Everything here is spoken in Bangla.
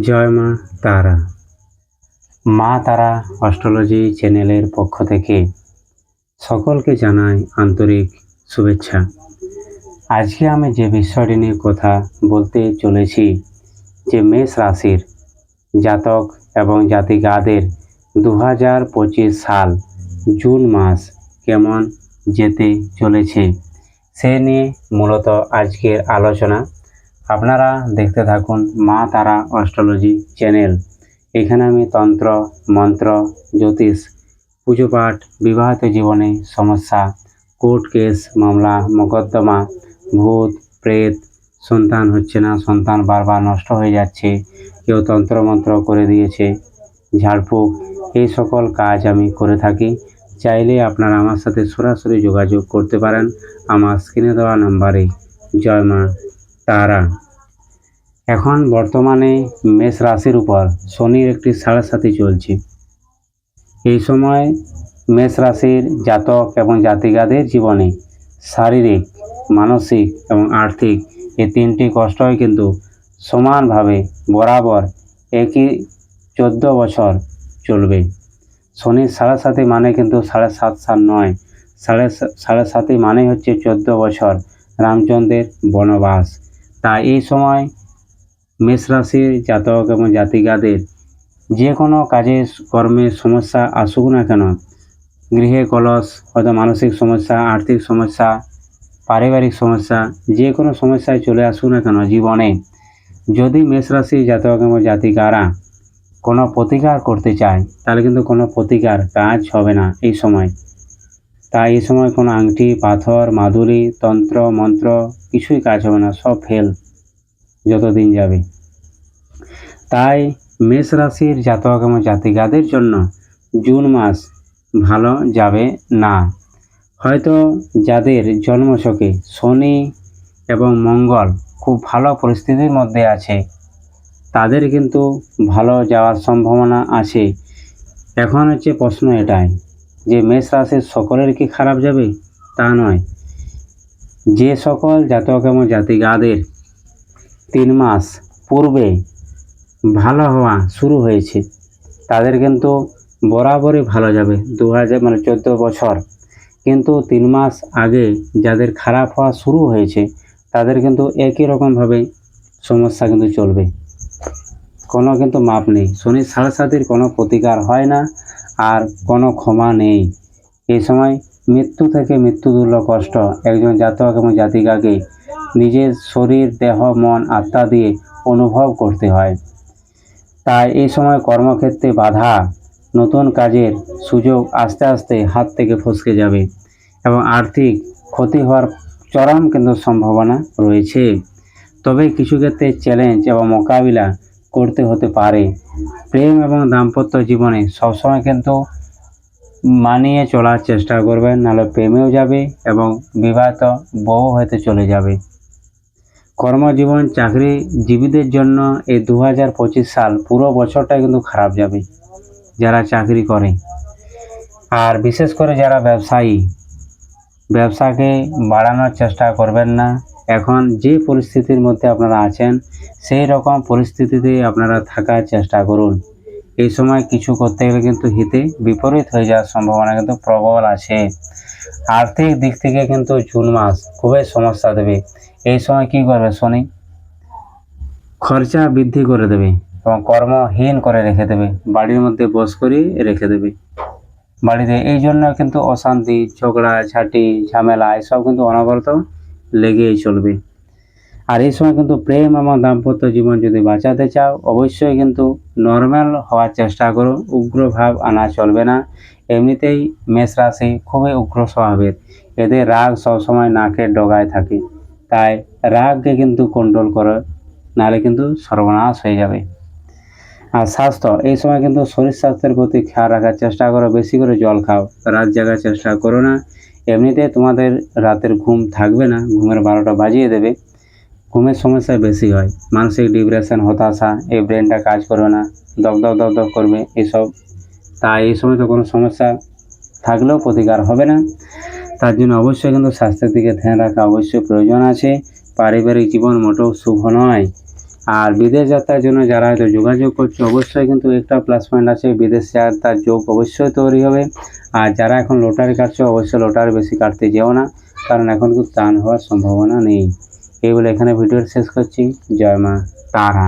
জয় মা তারা। মা তারা অস্ট্রোলজি চ্যানেলের পক্ষ থেকে সকলকে জানাই আন্তরিক শুভেচ্ছা। আজকে আমি যে বিষয়টি নিয়ে কথা বলতে চলেছি, যে মেষ রাশির জাতক এবং জাতিকাদের দু হাজার পঁচিশ সাল জুন মাস কেমন যেতে চলেছে, সে নিয়ে মূলত আজকের আলোচনা। আপনারা দেখতে থাকুন মা তারা অস্ট্রোলজি চ্যানেল। এখানে আমি তন্ত্র, মন্ত্র, জ্যোতিষ, পুজো পাঠ, বিবাহিত জীবনে সমস্যা, কোর্ট কেস, মামলা, মোকদ্দমা, ভূত, প্রেত, সন্তান হচ্ছে না, সন্তান বারবার নষ্ট হয়ে যাচ্ছে, কেউ তন্ত্রমন্ত্র করে দিয়েছে, ঝাড়ফুঁক, এই সকল কাজ আমি করে থাকি। চাইলে আপনারা আমার সাথে সরাসরি যোগাযোগ করতে পারেন আমার স্ক্রিনে দেওয়া নাম্বারে। জয় মা তারা। এখন বর্তমানে মেষ রাশির উপর শনির একটি সাড়ে সাথী চলছে। এই সময় মেষ রাশির জাতক এবং জাতিকাদের জীবনে শারীরিক, মানসিক এবং আর্থিক এই তিনটি কষ্টই কিন্তু সমানভাবে বরাবর একই চোদ্দ বছর চলবে। শনির সাড়ে সাথী মানে কিন্তু সাড়ে সাত সাল নয় সাড়ে সাড়ে সাতই মানে হচ্ছে চোদ্দ বছর রামচন্দ্রের বনবাস। তাই এই সময় মেষ রাশির জাতক এবং জাতিকাদের যে কোনো কাজে কর্মে সমস্যা আসুক না কেন, গৃহে কলস হয়তো মানসিক সমস্যা, আর্থিক সমস্যা, পারিবারিক সমস্যা যে কোনো সমস্যায় চলে আসুক না কেন জীবনে। যদি মেষ রাশি, জাতক এবং জাতিকারা কোনো প্রতিকার করতে চায়, তাহলে কিন্তু কোনো প্রতিকার কাজ হবে না এই সময়। তাই এই সময় কোনো আংটি, পাথর মাদুরি তন্ত্র, মন্ত্র কিছুই কাজ হবে না, সব ফেল যতদিন যাবে। তাই মেষ রাশির জাতক এবং জাতিকাদের জন্য জুন মাস ভালো যাবে না। হয়তো যাদের জন্মছকে শনি এবং মঙ্গল খুব ভালো পরিস্থিতির মধ্যে আছে, তাদের কিন্তু ভালো যাওয়ার সম্ভাবনা আছে। এখন হচ্ছে প্রশ্ন এটাই, যে মেষ রাশির সকলের কি খারাপ যাবে? তা নয়। যে সকল জাতক এবং জাতিকাদের তিন মাস পূর্বে ভালো হওয়া শুরু হয়েছে। তাদের কিন্তু বরাবরই ভালো যাবে, দু হাজার মানে চোদ্দ বছর। কিন্তু তিন মাস আগে যাদের খারাপ হওয়া শুরু হয়েছে, তাদের কিন্তু একই রকমভাবে সমস্যা কিন্তু চলবে। কোনো কিন্তু মাপ নেই। শনির সাড়ে সাতির কোনো প্রতিকার হয় না আর কোনো ক্ষমা নেই। এই সময় মৃত্যু থেকে মৃত্যু তুল্য কষ্ট। একজন জাতক এবং জাতিকাকে নিজের শরীর, দেহ, মন, আত্মা দিয়ে অনুভব করতে হয়। তাই এই সময় কর্মক্ষেত্রে বাধা, নতুন কাজের সুযোগ আস্তে আস্তে হাত থেকে ফসকে যাবে এবং আর্থিক ক্ষতি হওয়ার চরম কিন্তু সম্ভাবনা রয়েছে। তবে কিছু ক্ষেত্রে চ্যালেঞ্জ এবং মোকাবিলা করতে হতে পারে। প্রেম এবং দাম্পত্য জীবনে সবসময় কিন্তু মানিয়ে চলার চেষ্টা করবেন, নাহলে প্রেমেও যাবে এবং বিবাহিত বউ হতে চলে যাবে। কর্মজীবন চাকরিজীবীদের জন্য এই দু হাজার পঁচিশ সাল পুরো বছরটা কিন্তু খারাপ যাবে যারা চাকরি করে। আর বিশেষ করে যারা ব্যবসায়ী, ব্যবসাকে বাড়ানোর চেষ্টা করবেন না। এখন যে পরিস্থিতির মধ্যে আপনারা আছেন, সেই রকম পরিস্থিতিতে আপনারা থাকার চেষ্টা করুন। এই সময় কিছু করতে গেলে কিন্তু হিতে বিপরীত হয়ে যাওয়ার সম্ভাবনা কিন্তু প্রবল আছে। আর্থিক দিক থেকে কিন্তু জুন মাস খুবই সমস্যা দেবে। এই সময় কি করবে শনি? খরচা বৃদ্ধি করে দেবে এবং কর্মহীন করে রেখে দেবে। বাড়ির মধ্যে বস করিয়ে রেখে দেবে। বাড়িতে এই জন্য কিন্তু অশান্তি, ঝগড়া, ঝাঁটি, ঝামেলা, এসব কিন্তু অনবরত লেগেই চলবে। আর এই সময় কিন্তু প্রেম এবং দাম্পত্য জীবন যদি বাঁচাতে চাও, অবশ্যই কিন্তু নর্মাল হওয়ার চেষ্টা করো। উগ্র ভাব আনা চলবে না। এমনিতেই মেষ রাশি খুবই উগ্র স্বভাবের। এদের রাগ সবসময় নাকের ডগায় থাকে। তাই রাগকে কিন্তু কন্ট্রোল করো, নাহলে কিন্তু সর্বনাশ হয়ে যাবে। আর স্বাস্থ্য, এই সময় কিন্তু শরীর স্বাস্থ্যের প্রতি খেয়াল রাখার চেষ্টা করো, বেশি করে জল খাও। রাত জাগার চেষ্টা করো না। এমনিতে তোমাদের রাতের ঘুম থাকবে না, ঘুমের বারোটা বাজিয়ে দেবে। ঘুমের সমস্যা বেশি হয়। মানসিক ডিপ্রেশন, হতাশা, এই ব্রেনটা কাজ করবে না। দপ দপ দপ করবে এসব। তাই এই সময় তো কোনো সমস্যা থাকলেও প্রতিকার হবে না। তার জন্য অবশ্যই কিন্তু স্বাস্থ্যের দিকে ধ্যান রাখা অবশ্যই প্রয়োজন আছে। পারিবারিক জীবন মোটেও শুভ নয়। আর বিদেশ যাত্রার জন্য যারা হয়তো যোগাযোগ করছে, অবশ্যই কিন্তু একটা প্লাস পয়েন্ট আছে। বিদেশ যাত্রার যোগ অবশ্যই তৈরি হবে। আর যারা এখন লটারি কাটছে, অবশ্যই লটারি বেশি কাটতে যেও না। কারণ এখন খুব টান হওয়ার সম্ভাবনা নেই। এই বলে এখানে ভিডিও শেষ করছি। জয় মা তারা